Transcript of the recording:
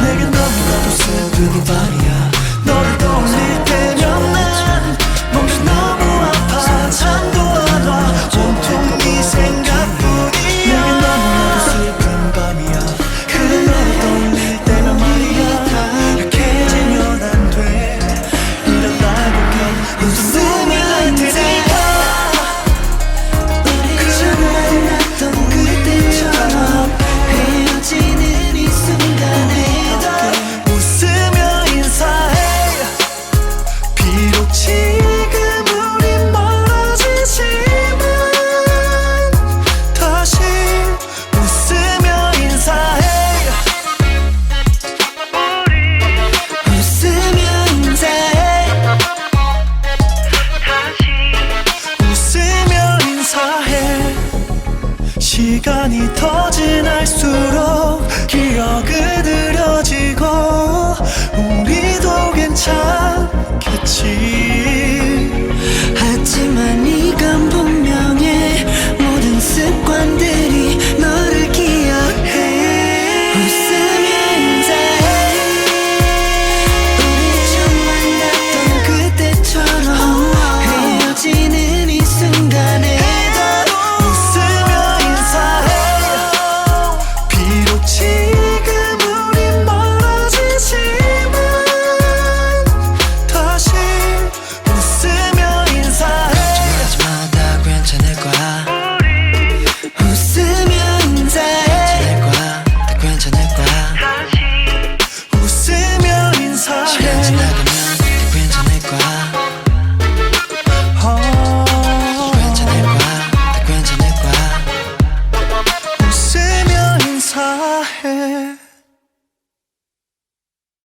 내겐 너무나도 새벽이 반이야. 시간이 더 지날수록 기억